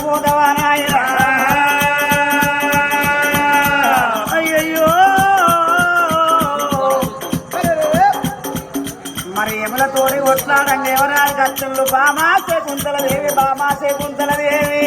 నా అయ్యయ్యో. మరి ఎములతోని కొట్లాడంగా ఎవరాలు కత్తులు బామాసే శకుంతల దేవి బామాసే శకుంతల దేవి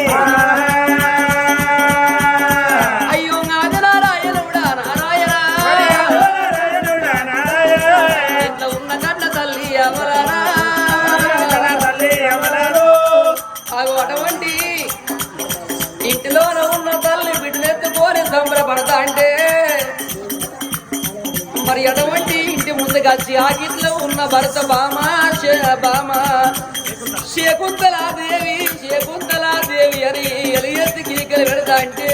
కలిసి ముందుకు వచ్చి ఆకిట్లో ఉన్న భరత బామ బామ. శకుంతలాదేవి శకుంతలాదేవి అని ఎలియత్తి గీకలు పెడతా అంటే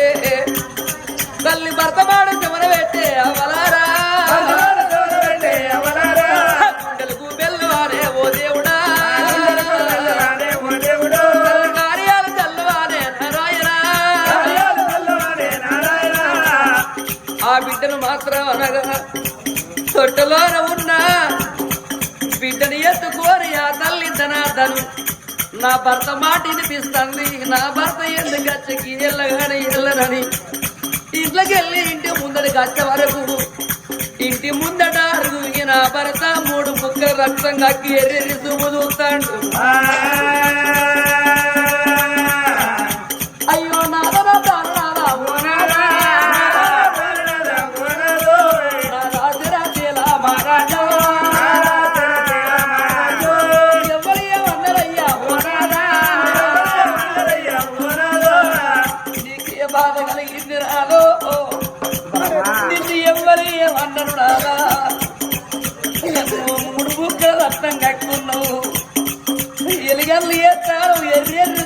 తల్లి భర్త మాడ చెమర పెట్టే అవలారా. ఆ బిడ్డను మాత్రం అనగా తొట్టలోన ఉన్న బిడ్డని ఎత్తుకోరి ఆ తల్లి ధనాదను నా భర్త మాట వినిపిస్తుంది నా భర్త ఎందుకు వచ్చకి ఎల్లగాని ఎల్లనని ఇంట్లోకి వెళ్ళి ఇంటి ముందడికి వచ్చే వరకు ఇంటి ముందట అరుగుకి నా భర్త మూడు ముక్కలు రక్తం కక్కి ఎర్రెరి చూపు చూస్తాడు. Ágaro y de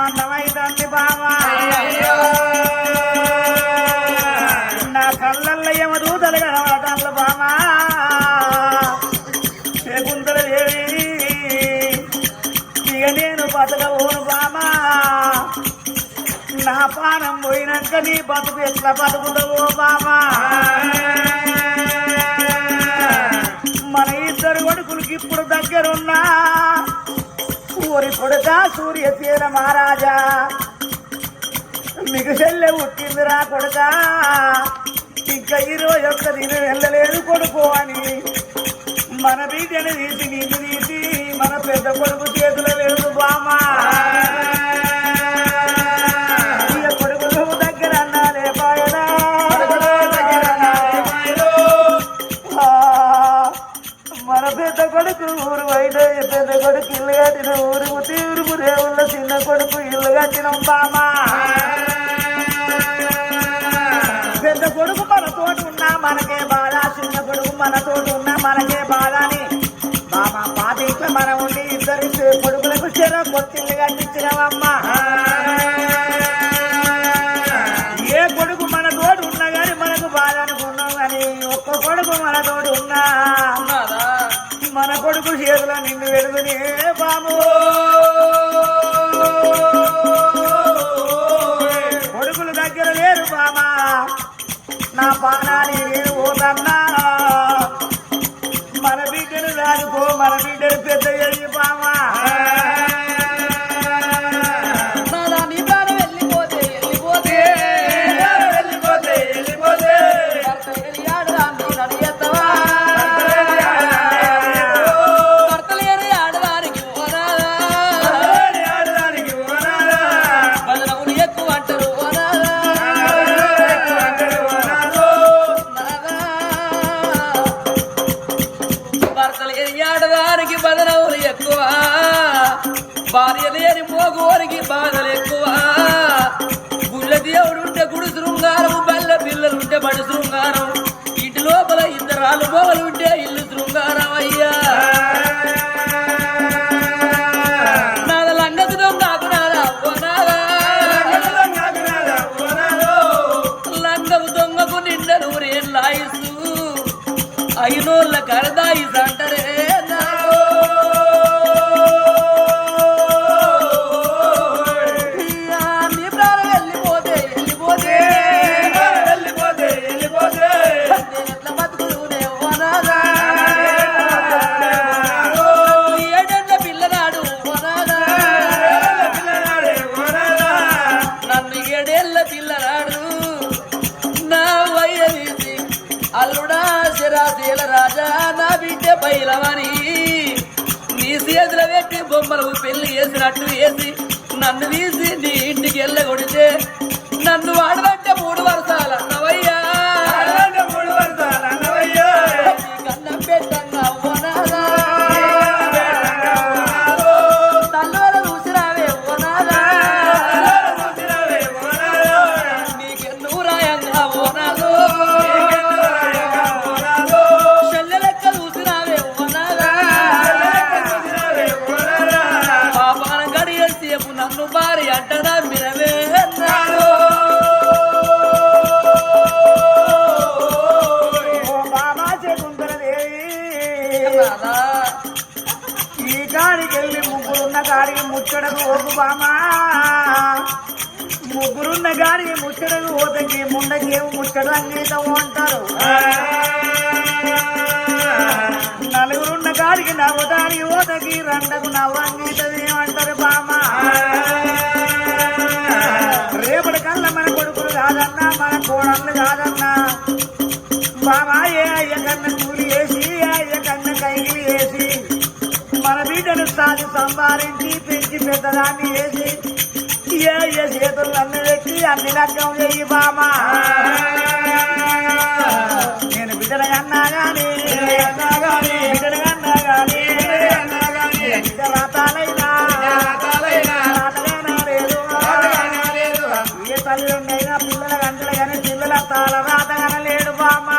మందమైందండి బావా. నా కళ్ళల్లో ఏమో దూతలు కనబడతాను బామా శకుంతల దేవి ఇక నేను బతకబోను బామా నా పానం పోయినాక నీ బతుకు ఎట్లా బతుకుతావో బామా మన ఇద్దరు కొడుకులకి ఇప్పుడు దగ్గరున్నా. ఊరి కొడుక సూర్యశీల మహారాజా మీకు చెల్లె పుట్టిందిరా కొడుక ఇంకా ఇరవై ఒక్క దినం వెళ్ళలేదు కొడుకు అని మన బీజని తీసి నీకు తీసి మన పెద్ద కొడుకు చేతిలో వెళ్ళు బామా ఊరు పెద్ద కొడుకు ఇల్లు కట్టిన ఊరుకు తీరుపు దేవుళ్ళ చిన్న కొడుకు ఇల్లు కట్టిన బామా. పెద్ద కొడుకు మన తోటి ఉన్నా మనకే బాధ చిన్న కొడుకు మన మన చేతుల నిన్ను వెడుగుని పాము కొడుకులు దగ్గర లేరు పామా నా పానాన్ని నేను పోతన్నా మన బిడ్డను రాదుకో మన బిడ్డను పెద్ద పామా ఏంది వేసినట్టు ఏంది నన్ను తీసి నీ ఇంటికి వెళ్ళగొడితే ముండకేమో ముచ్చట అంటారు నలుగురున్న కాడికి నవ్వుతాని ఓతకి రెండకు నవ్వంగీతం ఏమంటారు బామా రేపటి కల్లా మన కొడుకులు కాదన్నా మన కోడళ్ళు కాదన్నా. బామా ఏ అయ్య కన్న కూలి వేసి అయ్య కన్న కైకిలి వేసి మన బిడ్డను సాధి సంపాదించి పెంచి పెద్దదాన్ని వేసి ఏ చేతులు అన్ని పెట్టి అన్ని లగ్గం చెయ్యి బామా నేను బిడ్డలు కన్నా కానీ బిడ్డలు కన్నా రాతాలైనా లేదు ఏ పిల్లల గంటలు కానీ పిల్లల తాళ రాత లేడు బామ్మ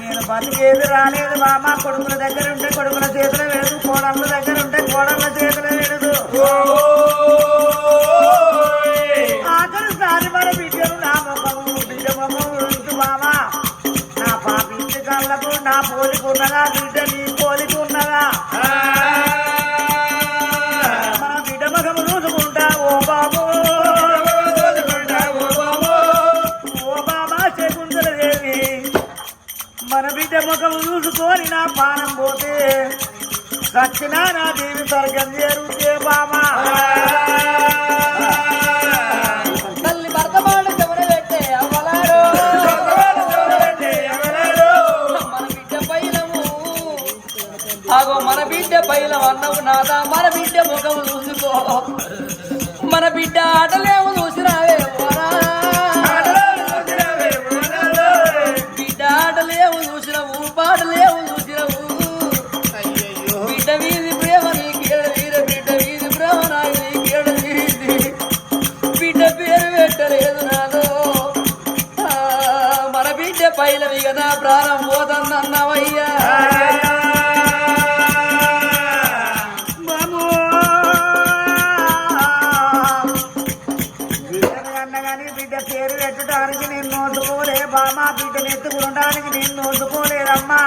నేను బతికేది రాలేదు కొడుకుల దగ్గర ఉంటే కొడుకుల చేతులు వేడు కోడళ్ళ దగ్గర ఉంటే కోడళ్ళ చేతులు వేడదు సారి మన నా ముఖము బిడ్డ ముఖము ఉంటు నా పాప కళ్ళకు నా పోలికున్నగా బిడ్డ నీ పోలికున్నగా మన బిడ్డ ముఖము చూసుకుంటా ఓ బాబు ఓ మన బిడ్డ ముఖము చూసుకొని నా పానం పోతే సత్యనారాదేవి స్వర్గం చేరుతే బామా. తల్లి భర్త మాట పెట్టే మన బిడ్డ పైలము. ఆగో మన బిడ్డ పైలం అన్నవు నాదా. మన బిడ్డ ముఖము చూసుకో. మన బిడ్డ ఎత్తుకుంటానికి నేను నోసుకోలేదమ్మా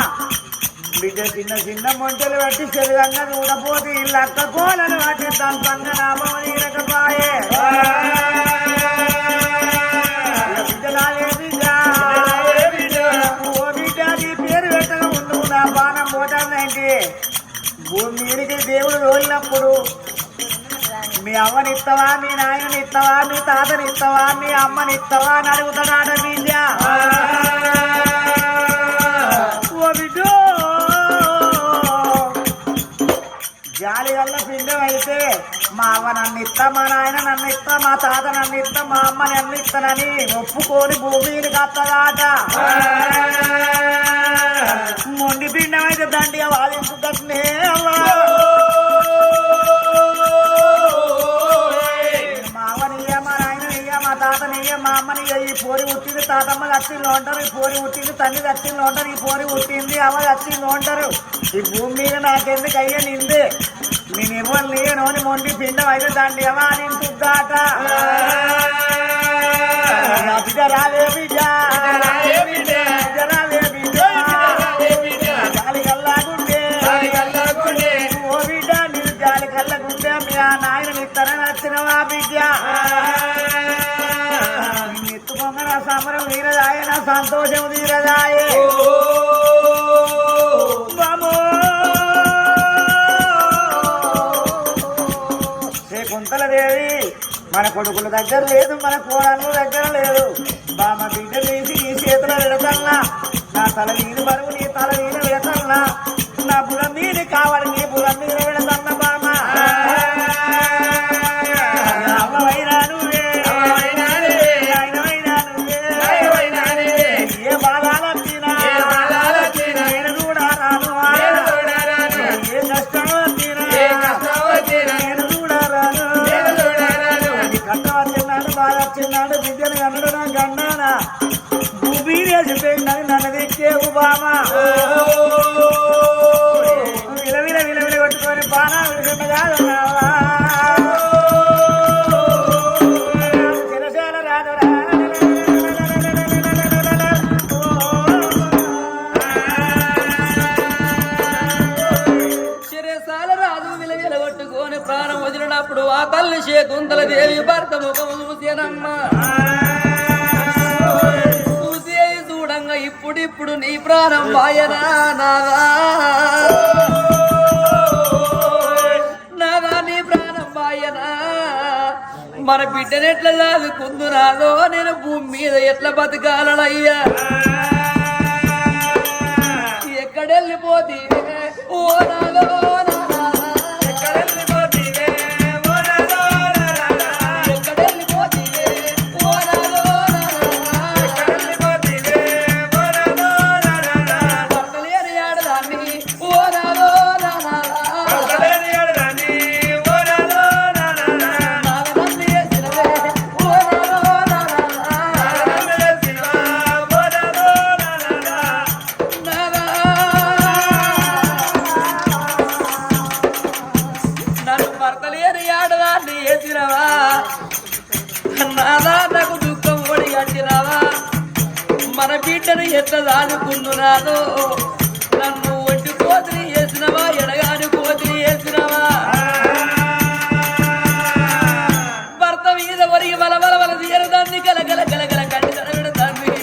బిడ్డ చిన్న చిన్న మొంటలు పట్టి శరీరంగా నూనపోతే ఇల్లు అక్క కోలను పట్టి దంతంగ నీరకపాయే భూమి మీదకి దేవుడు రోజులప్పుడు మీ అవ్వనిస్తావా మీ నాయనని ఇస్తావా మీ తాతని ఇస్తావా మీ అమ్మని ఇస్తావా అని అడుగుతాడాట బిడ్డ జాలి వల్ల పిండం అయితే మా అవ్వ నన్ను ఇస్తా మా నాయన నన్ను ఇస్తా మా తాత నన్ను ఇస్తా మా అమ్మ నన్ను ఇస్తానని ఒప్పుకొని భూమిని కత్తదాట మొండి పిండం అయితే దండిగా వాదించుకుంటే మా మా అమ్మనియ్య ఈ పోరి ఉట్టిన పుట్టింది తాతమ్మ దత్తిలో ఉంటారు ఈ పోరి పుట్టింది తల్లి దత్తిలో ఉంటారు ఈ పోరి పుట్టింది అమ్మ దత్తిలో ఉంటారు ఈ భూమి మీద నాకెందుకు అయ్యే నింది? నేను లేను అని మొండి పిండం అయితే దాన్ని ఎవా నింటుద్దాట నా బిడ్డ రావే బిడ్డ. ఎత్తుకొంగ సమరం తీరదాయ నా సంతోషం తీరదాయే బామో కుంతల దేవి మన కొడుకుల దగ్గర లేదు మన కోడలు దగ్గర లేదు. బామ బిడ్డ తీసి నీ చేతుల పెడతల్లా నా తల నీరు బరువు నీ తల నీరు పెడతల్లా నా బురం మీద కావాలి నీ బురం మీద పెడతల్ల ఇప్పుడిప్పుడు నీ ప్రాణం వాయనా నాదా నాదా నీ ప్రాణం వాయనా మన బిడ్డను ఎట్లా చదువుకుందు నాదో నేను భూమి మీద ఎట్లా బతకాలయ్యా ఎక్కడెళ్ళిపోతే? ఓ నాదో ఆడదాన్ని వేసినవా? నాదా నాకు దుఃఖం ఒడి కట్టినవా మన బిడ్డను ఎట్లా దాడుకుంటున్నాదో నన్ను ఒంటి కోతిని వేసినవా? ఎడగాని కోతిని వేసినవా? భర్త మీద ఒరిగి బల బల బల తీరదాన్ని గలగల గలగల కంటి తడబెడతాన్ని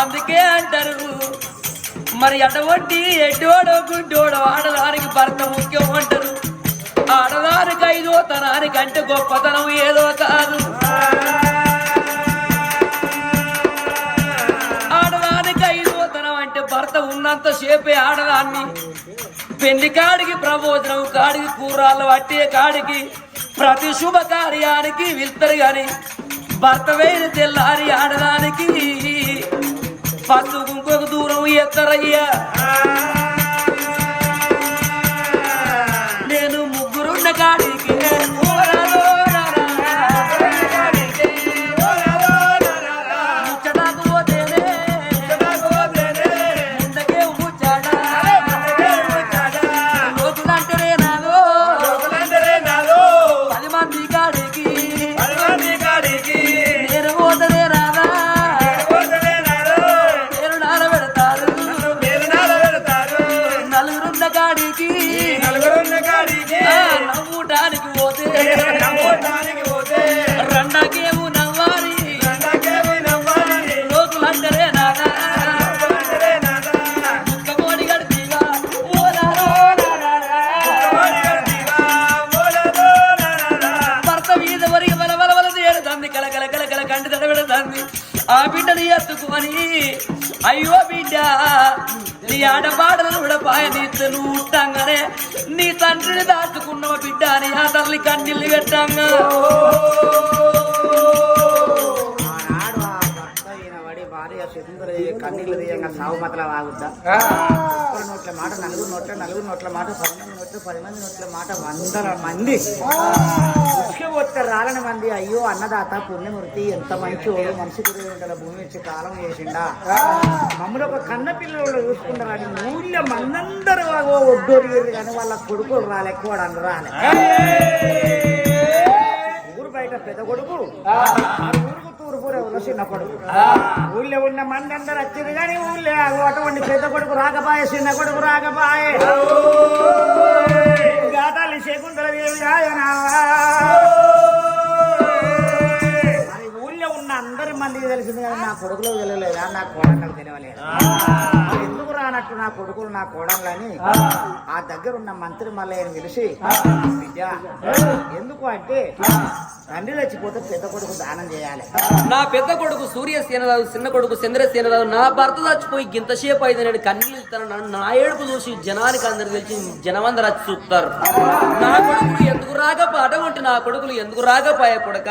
అందుకే అంటారు మరి అటువంటి ఎడ్డోడో గుడ్డోడో ఆడదానికి భర్త ముఖ్యం అంటారు. ఆడదానికి ఐదో తనానికి అంటే గొప్పతనం ఏదో కాదు. ఆడదానికి ఐదో తనం అంటే భర్త ఉన్నంత సేపే ఆడదాన్ని. పెళ్ళి కాడికి ప్రబోధనం కాడికి కూరాలు పట్టే కాడికి ప్రతి శుభ కార్యానికి వెళ్తారు గాని భర్త వేరు తెల్లారి ఆడదానికి. పసుపు ఇంకొక దూరం ఎత్తరయ్యా. కల కల కల కల కంటి తడబెడతాంది. ఆ బిడ్డని ఎత్తుకొని అయ్యో బిడ్డ నీ ఆడపాడలను కూడా నీతో నువ్వు ఉట్టంగానే నీ తండ్రిని దాచుకున్నావు బిడ్డ అని ఆ తల్లి కన్నీళ్ళు పెట్టాంగా. చంద్ర కన్నీళ్ళు తీయంగా సాగు మతల వాగుద్దా ఒక్కరి నోట్ల మాట నలుగురు నోట్ల నలుగురు నోట్ల మాట పది మంది నోట్ల పది మంది నోట్ల మాట వందల మంది. వస్తే రాలని మంది అయ్యో అన్నదాత పుణ్యమూర్తి ఎంత మంచోడు మనిషి గురి ఉండాలి భూమి వచ్చి కాలం చేసిండా మమ్మల్ని ఒక కన్న పిల్లలు చూసుకుంటారని ఊళ్ళో మందందరూ ఒడ్డోరు కానీ వాళ్ళ కొడుకులు రాలే ఎక్కువ రాలే. ఊరు బయట పెద్ద కొడుకు. ఊరుకు ఉన్న చిన్న కొడుకు ఊళ్ళో ఉన్న మంది అందరు వచ్చింది కానీ ఊళ్ళో అటువంటి పెద్ద కొడుకు రాకపాయే చిన్న కొడుకు రాకపాయే. గాతాలి శకుంతల దేవి మరి ఊళ్ళో ఉన్న అందరి మందికి తెలిసింది కానీ నా కొడుకులో తెలియలేదా? నా కోడళ్ళకి తెలియలేదు? ఎందుకు రానట్టు నా కొడుకులు నా కోడళ్ళని? ఆ. దగ్గర ఉన్న మంత్రి మల్లయ్యని పిలిచి బిడ్డ ఎందుకు అంటే తండ్రి చచ్చిపోతే పెద్ద కొడుకు దానం చేయాలి. నా పెద్ద కొడుకు సూర్యసేనరాజు చిన్న కొడుకు చంద్రసేనరాజు నా భర్త చచ్చిపోయి గింతసేపు అయితే నేను కన్నీళ్ళు ఇస్తాను నన్ను నా ఏడుపు చూసి జనానికి అందరు తెలిసి జనమందరు వచ్చి చూస్తారు. నా కొడుకులు ఎందుకు రాకపో అటువంటి నా కొడుకులు ఎందుకు రాకపోయా కొడక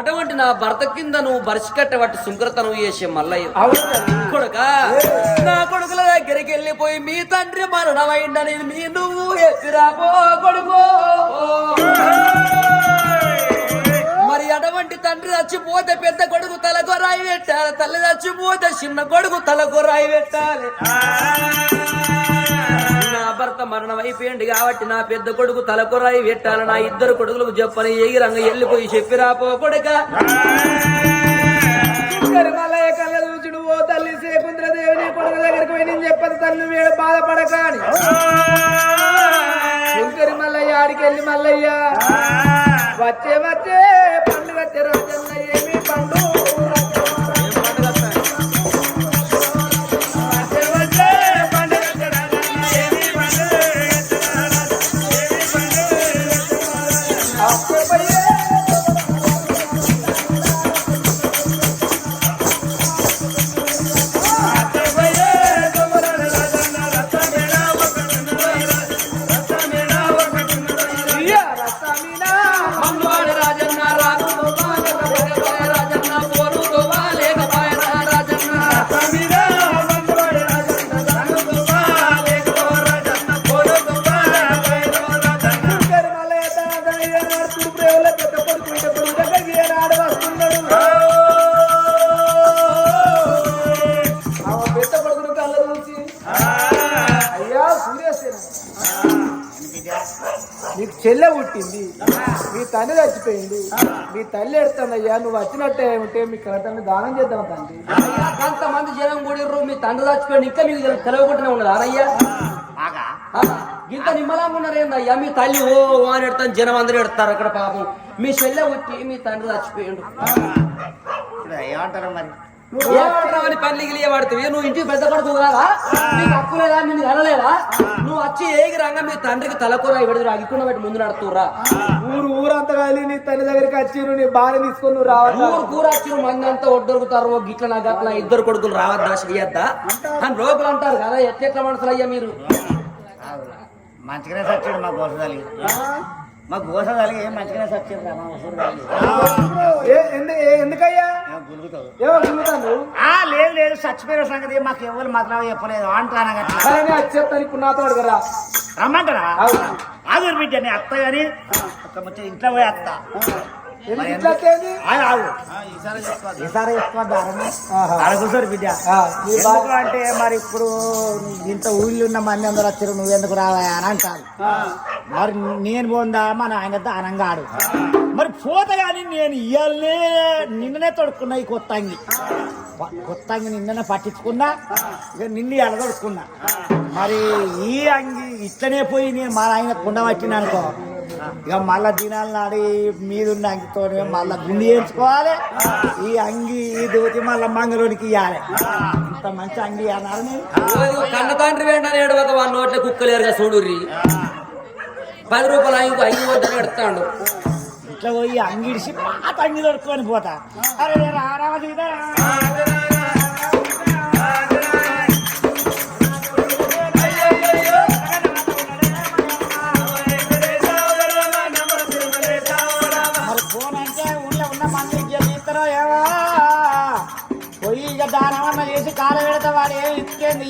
అటువంటి నా భర్త కింద నువ్వు బరిసి కట్టబట్టి సుంకరతనం చేసే మల్లయ్య కొడుక? నా కొడుకుల దగ్గరికి వెళ్ళిపోయి మీ తండ్రి మరణమైందని మీ నువ్వు ఎత్తిరాపో కొడుకో. అడవంటి తండ్రి చచ్చిపోతే పెద్ద కొడుకు తలకు రాయి పెట్టాలి తల్లి చచ్చిపోతే చిన్న కొడుకు తలకు రాయి పెట్టాలి నా భర్త మరణం అయిపోయింది కాబట్టి నా పెద్ద కొడుకు తలకొరాయి పెట్టాలి నా ఇద్దరు కొడుకులకు చెప్పని ఎగిరంగ వెళ్ళిపోయి చెప్పిరాపో కొడుక. మల్లయ్య చూచుడు ఓ తల్లి శకుంద్ర కొడుకు దగ్గరికి పోయి నేను చెప్పదు తల్లి వీడు బాధపడక అని శంకరి మల్లయ్య ఆడికి వెళ్ళి మల్లయ్య వచ్చే వచ్చే చచ్చిపోయింది మీ తల్లి ఎడుతుందయ్యా నువ్వు వచ్చినట్టే ఉంటే మీ కళ దానం చేద్దాం తండ్రి. కొంతమంది జనం కూడిర్రు మీ తండ్రి చచ్చిపోయింది ఇంకా మీకు తెలవకుండానే ఉన్నది అరయ్యా. బాగా ఇంత నిమ్మలంగా ఉన్నారు ఏందయ్యా? మీ తల్లి ఓ అని ఎడతాను జనం అందరూ ఎడతారు అక్కడ పాపం. మీ చెల్లె వచ్చి మీ తండ్రి చచ్చిపోయిండు. ఏమంటారు మరి? ఏమంటావని పల్లి గిలియ పడుతుంది నువ్వు ఇంటికి పెద్ద కొడుకు కాదా నీకు హక్కు లేదా? నిన్ను నువ్వు వచ్చి ఏగి రంగా మీ తండ్రికి తలకూర ఇవ్వడు అగికుండా పెట్టి ముందు నడుతురా ఊరు ఊరంతా కాలి నీ తల్లి దగ్గరికి వచ్చిరు నీ భార్య తీసుకొని నువ్వు రావాలి ఊరు కూర వచ్చిన మంది అంతా ఒడ్డొరుకుతారు గిట్ల నా గట్ల ఇద్దరు కొడుకులు రావద్దా చెయ్యద్దా? అని లోపల అంటారు కదా ఎట్లెట్ల మనుషులు అయ్యా మీరు? మంచిగానే సచ్చాడు మా గోస కలిగి మా గోస కలిగి ఏం మంచిగానే సచ్చాడు రా మా ఉసురు ఎందుకయ్యా? ఆ లేదు లేదు చచ్చిపోయిన సంగతి మాకు ఎవరు మాత్రం చెప్పలేదు. అంటాను వచ్చేస్తాను ఇప్పుడు నాతో అడగరా. రమ్మంటారా. ఆగురు బిడ్డ అత్త ముచ్చ ఇంట్లో పోయి అత్త. అడగుసారు బిడ్డ. అంటే మరి ఇప్పుడు ఇంత ఊళ్ళో ఉన్న మంది అందరూ వచ్చారు నువ్వెందుకు రావా అని అంటారు. మరి నేను పోందా? మన ఆయన దానంగా ఆడు మరి పోత కానీ నేను ఇయ్యాలనే నిన్ననే తొడుక్కున్నా ఈ కొత్త అంగి ప- కొత్త అంగి నిన్ననే పట్టించుకున్నా ఇక నిన్ను ఎలా తొడుక్కున్నా. మరి ఈ అంగి ఇట్లనే పోయి నేను మా ఆయన కుండ పట్టిన అనుకో ఇక మళ్ళా దినాలు నాడి మీదున్న అంగితో మళ్ళా గుండి వేయించుకోవాలి ఈ అంగి ఈ దోతి మళ్ళా మంగళూరికి ఇవ్వాలి ఇంత మంచి అంగి అన్నారు నేను కన్న తండ్రి వెంటనే ఏడవక వాళ్ళ నోట్ల కుక్కలేరుగా చూడుర్రి. పది రూపాయలు ఆయనకు ఐదు వద్దని ఎడతాడు ఇట్లా పోయి అంగిడిసి పాత అంగి దొరుకుని పోతా. అరే రారా దానమన్న చేసి కాలు పెడతా వాడు ఏమి ఇచ్చేది?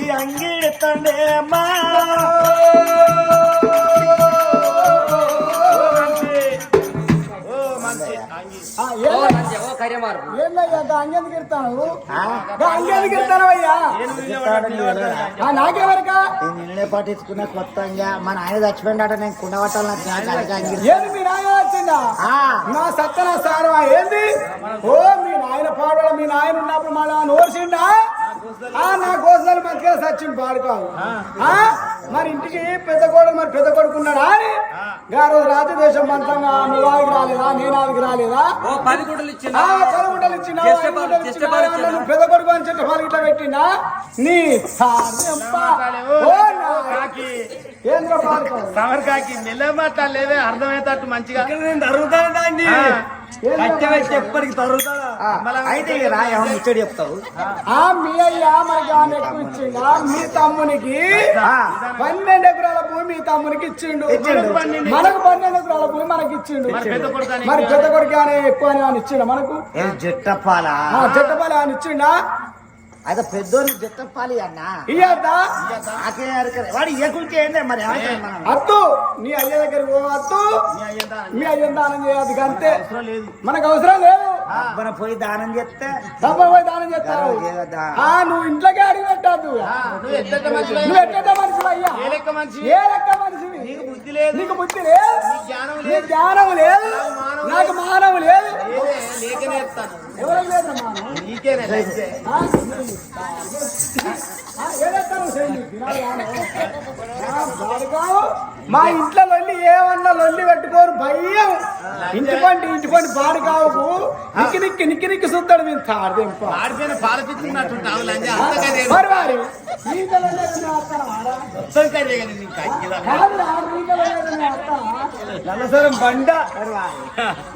ఈ అంగిడుతుండే అమ్మా. నిన్నే పట్టించుకున్న కొత్తగా మన ఆయన చచ్చిపోయినట నేను కుండవట్టాలి నాయన. నా సత్తన సారు ఏంది? ఓ మీ నాయన పాడడం మీ నాయన ఉన్నప్పుడు మళ్ళా నోర్చిండా ఆ నా గోసలు మంచిగా సచ్చింది పాడుకోవు ఆ? మరి ఇంటికి పెద్ద కొడుకు మరి పెద్ద కొడుకు ఉన్నాడా అని? గా రోజు రాత్రి దేశం మంత్రంగా నువ్వు రాలేదా నేను ఆవికి రాలేదా ఇచ్చిందా పదగుంటలు? నువ్వు పెద్ద కొడుకు అని చెప్పి ఇట్లా పెట్టినా నీ. ఓ సమర్కాకి మెల్లమాట లేవే అర్థమయ్యేటట్టు మంచిగా. ఎప్పటికి అయితే ముచ్చడి చెప్తావు? ఆ. మీ అయ్యా మనకి ఆమె ఎక్కువ ఇచ్చిండా? మీ తమ్మునికి. పన్నెండు ఎకరాల భూమి మీ తమ్మునికి ఇచ్చిండు. మనకు పన్నెండు ఎకరాల భూమి మనకి ఇచ్చిండు మరి పెద్ద కొడుకు అని ఎక్కువ అని ఇచ్చిండు మనకు? జట్టపల్లి ఆయన ఇచ్చిండా? అయితే పెద్దోని జట్టప్పాలి అన్న. వాడు ఇయ్యకుంటే ఏందే మరి? అత్తు నీ అయ్య దగ్గరికి పో అత్తు. మీ అయ్య దానం చేయదు అంతే. మనకు అవసరం లేదు. మనం పోయి దానం చేస్తే. పోయి దానం చేస్తావు నువ్వు ఇంట్లోకి అడిగి పెట్టద్దు. నువ్వు ఎట్ట మనిషి అయ్యా? ఏ లెక్క మనిషి? నీకు బుద్ధి లేదు. నీకు బుద్ధి లేదు. జ్ఞానం లేదు. నాకు మానవ లేదు. ఎవరికి లేదు మా ఇంట్లో లొల్లి ఏమన్నా లొల్లి పెట్టుకోరు భయం. ఇంటి పండి ఇంటి పండి బాడుగావుకు నిక్కి నిక్కి నిక్కి నిక్కి సుత్తాడు మేము తాడదేంప మరి వారి? నల్లసరం బండ.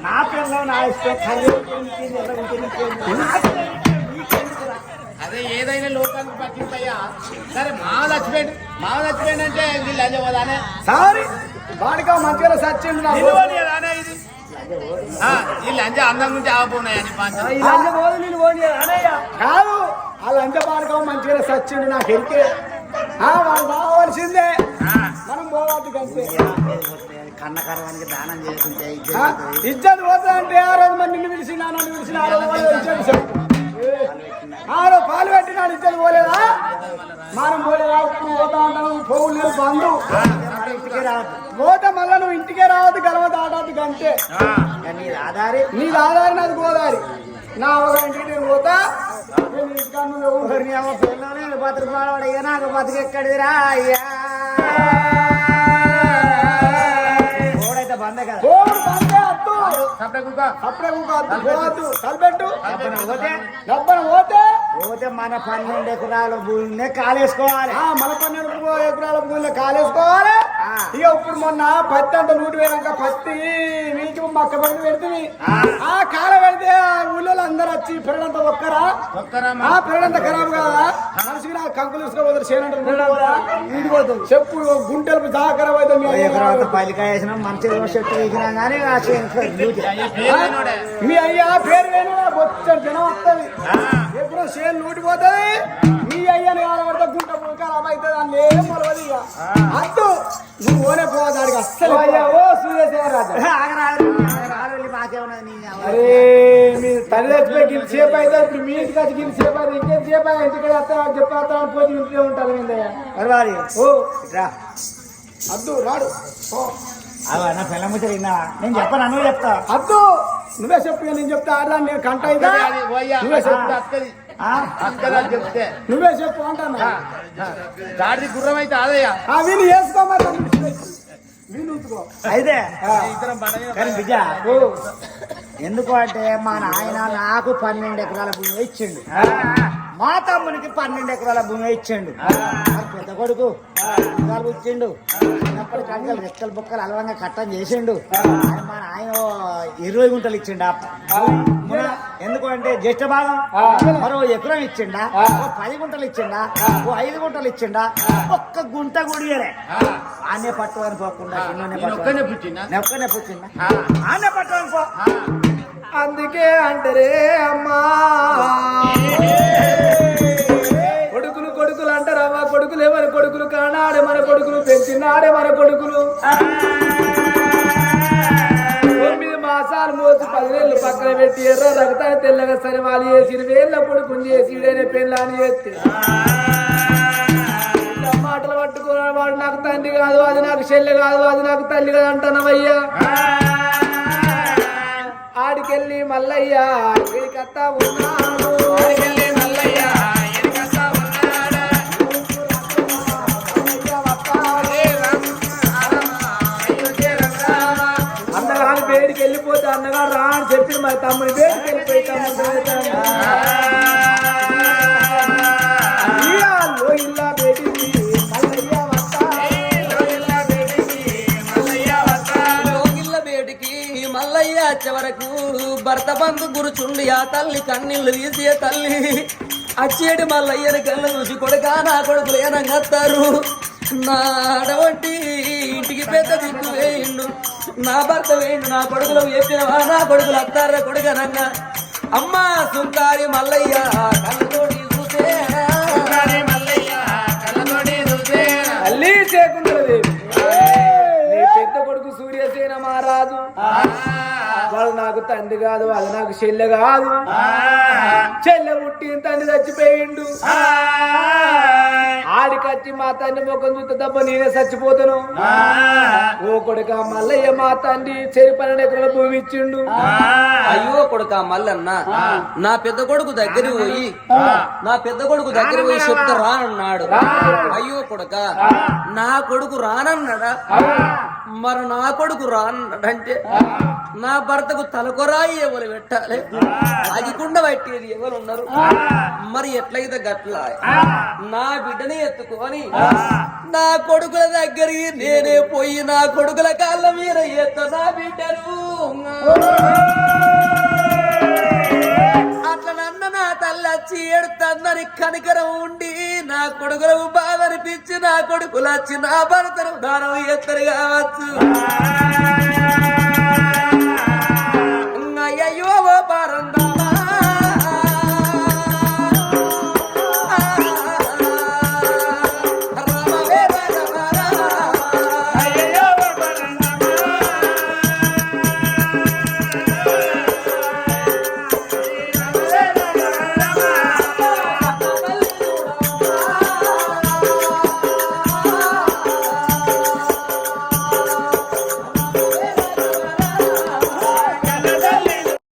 నా పిల్లలు నా ఇష్టం. అదే ఏదైనా లోకానికి పట్టింపయ్యా. సరే మావ చచ్చిపోయింది మావ చచ్చిపోయింది అంటే వీళ్ళు లంజ పోదానే. సారీ బాడుగా మంచిగా సచ్చిండు ఇది. ఆ, ఈ లంజ అందం నుంచి ఆగిపోయినాయని కాదు వాళ్ళ అంత బాడుగా మంచిగా సచ్చిండు నాకు ఎరికే. ఆ, వాళ్ళు రావాల్సిందే మనం పోవద్దు కంటే కన్నకరవానికి దానం చేసుకుంటే ఆ, ఇజ్జత్ పోతా అంటే ఆ రోజు మరి నిన్ను పిలిచినా నన్ను పిలిచిన ఆ రోజు వాళ్ళు ఇజ్జత్ చెప్పు. ఆ రోజు పాలు పెట్టినాడు ఇజ్జత్ పోలేదా? మనం పోలేదా? పోతా ఉంటాను పోగులు లేదు బంధు. మళ్ళా నువ్వు ఇంటికే రావద్దు గలవ దాటద్దు కంటే నీ ఆధారి నాది గోదావరి నా ఒక ఇంటికి నేను పోతా. నువ్వు బతుకు నాకు బతుకు ఎక్కడిదిరా అయ్యా. ఓడైతే బందే కదా. సపడే కుక్క. అద్దు పోవద్దు తలపెట్టు డబ్బున పోతే పోతే మన పన్నెండు ఎకరాల భూమినే కాలేసుకోవాలి. ఆ మన పన్నెండు ఎకరాల భూమిలో కాలేసుకోవాలి. ఇక ఇప్పుడు మొన్న పత్తి అంత నూటి వేయక పత్తి వీటికి మక్క పడి పెడుతుంది. ఆ. కాల పెడితే ఆ ఊళ్ళో అందరూ వచ్చి పెరడంత ఒక్కరా? ఒక్కరా ఆ పెరడంత ఖరాబ్ కాదా? మనిషికి నా కంకులు చేనంటే చెప్పు గుంటలు దాకా ఖరాబ్ వేసినాం మంచి చెట్టు వేసినా కానీ మీ అయ్యా పేరు వేణు బొచ్చడు జనం వస్తుంది. చేను నూటిపోతుంది? మీ అయ్యని కాలబడితే గుంట ఖరాబ్ అవుతుంది అని ఏం మొలవదు ఇక. అద్దు నువ్వు ఓనే పోదాడికి అస్సలు అయ్యా ఓ. అరే మీ తల్లి చచ్చిపోయి గిల్ సేపు అయితే ఇప్పుడు మీ ఇంటికి వచ్చి గిల్ సేపు అయితే ఇంకేం సేపు అయితే ఇంటికి వస్తా చెప్పి వస్తా అని పోయి ఇంట్లో ఉంటారు ఏందయ్యా మరి వారి, ఓ. అద్దు రాడు. ఓ అవ్వ, నా పిల్ల ముచ్చట విన్నావా? నేను చెప్పను నువ్వు చెప్తా అద్దు నువ్వే చెప్పు నేను చెప్తా ఆడదా నేను కంట అయితే నువ్వే చెప్పు చెప్తే. నువ్వే చెప్పు అంటాను. గాడిది గుర్రం అయితే అదయ్యా ఆ వీళ్ళు వేసుకోమని అయితే ఎందుకు అంటే మా నాయన నాకు పన్నెండు ఎకరాల భూమి ఇచ్చిండు. మా తమ్మునికి పన్నెండు ఎకరాల భూమి ఇచ్చిండు. పెద్ద కొడుకు ఇచ్చిండు చిన్నప్పటి కంకలు రెక్కలు బొక్కలు అలవంగా కట్టం చేసిండు. ఆయన మా నాయన ఓ ఇరవై గుంటలు ఇచ్చిండు. ఆ. మన ఎందుకు అంటే జ్యేష్ఠ భాగం? మరో ఎకరం ఇచ్చిండా. ఓ పది గుంటలు ఇచ్చిండా. ఓ ఐదు గుంటలు ఇచ్చిండా. ఒక్క గుంట గుడియలే ఆనే పట్టుకొని పోకుండా ఒక్కనే పుట్టిందా ఆనే పట్టుకొని పో. అందుకే అంటారే అమ్మా. కొడుకులు కొడుకులు అంటారు అవ్వ కొడుకులు ఎవరి కొడుకులు? కానాడే మన కొడుకులు పెంచినాడే మన కొడుకులు. తొమ్మిది మాసాలు మోసి పదివేళ్ళు పక్కన పెట్టి ఎర్ర రగతాన్ని తెల్లగా సరే వాళ్ళు చేసి వేళ్ళ కొడుకుని చేసి ఈడైన పెళ్ళాని చేస్తే. మాటలు పట్టుకున్న వాడు నాకు తండ్రి కాదు అది నాకు చెల్లె కాదు అది నాకు తల్లి కాదు అంటున్నావయ్యా. ఆడికెళ్ళి మల్లయ్య ఇడికత్తా ఉన్నాడు ఆడికెళ్ళి బంధు గురుచుండి ఆ తల్లి కన్నీళ్ళు తీసి తల్లి. అచ్చేటి మల్లయ్యని కళ్ళు చూసి కొడుక నా కొడుకులు ఏనంగత్తారు నా అడవంటి ఇంటికి పెద్ద దిక్కు వేయిండు. నా భర్త వేయండు నా కొడుకులు చెప్పినవా నా కొడుకులు అత్తారా కొడుకనన్నా అమ్మా సుంకారి మల్లయ్య కళ్ళతోటి చూసే. మల్లయ్య కళ్ళతోటి చూసేనా? తల్లి చేకుందరదేవి నీ పెద్ద కొడుకు సూర్యసేన మహారాజు. వాడు నాకు తండ్రి కాదు అది నాకు చెల్లె కాదు. చెల్లె పుట్టిన తండ్రి చచ్చిపోయిండు. ఆడికచ్చి మా తండ్రి ముఖం చూస్తే తప్ప నేనే చచ్చిపోతాను. ఓ కొడుక మల్లయ్య మా తండ్రి చెరి పన్నెండు ఎకరాల భూమి ఇచ్చిండు. అయ్యో కొడుక మల్లన్న నా పెద్ద కొడుకు దగ్గర పోయి నా పెద్ద కొడుకు దగ్గర పోయి చెప్తే రానన్నాడు. అయ్యో కొడుక నా కొడుకు రానన్నాడా? మరి నా కొడుకు రానన్నాడంటే? నా భర్తకు తలకొరాయి ఎవరు పెట్టాలి? అదికుండా పట్టేది ఎవరు ఉన్నారు? మరి ఎట్లయితే గట్ల? నా బిడ్డని ఎత్తుకొని నా కొడుకుల దగ్గరికి నేనే పోయి నా కొడుకుల కాళ్ళ మీద ఎత్త నా బిడ్డను. అట్లా నన్న నా తల్లి వచ్చి ఏడుతుందని కనికరం ఉండి నా కొడుకులకు బాధ అనిపించి నా కొడుకులు వచ్చి నా భర్తను దానం ఎత్తరు కావచ్చు. Yolu barın